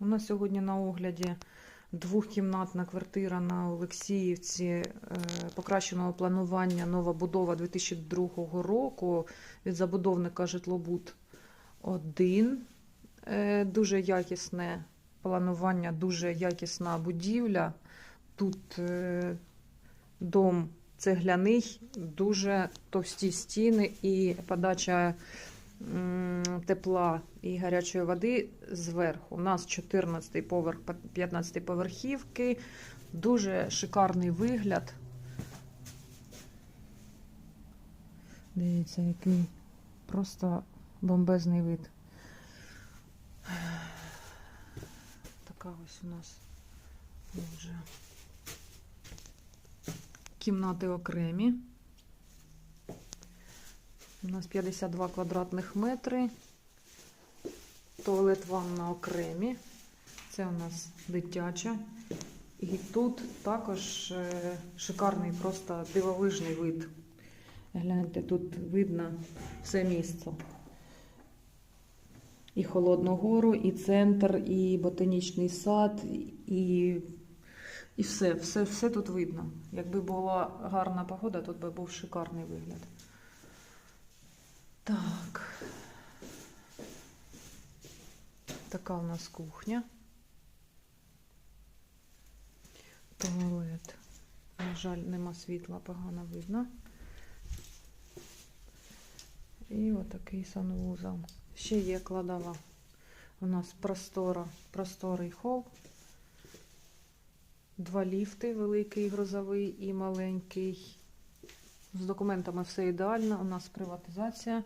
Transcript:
У нас сьогодні на огляді двохкімнатна квартира на Олексіївці е, покращеного планування нова будова 2002 року від забудовника Житлобуд 1. Е, Дуже якісне планування, дуже якісна будівля. Тут е, дом цегляний, дуже товсті стіни і подача тепла і гарячої води зверху. У нас 14 поверх 15 поверхівки, дуже шикарний вигляд. Дивіться, який просто бомбезний вид. Така ось у нас вже кімнати окремі. У нас 52 квадратних метри. Туалет ванна окремі. Це у нас дитяча. І тут також е, шикарний, просто дивовижний вид. Гляньте, тут видно все місце. І Холодну гору, і центр, і ботанічний сад, і, і все, все, все тут видно. Якби була гарна погода, тут би був шикарний вигляд. Так. Така у нас кухня. Туалет. На жаль, нема світла, погано видно. І отакий санвузол. Ще є кладова. У нас простора, просторий хол. Два ліфти, великий грузовий і маленький. З документами все ідеально. У нас приватизація.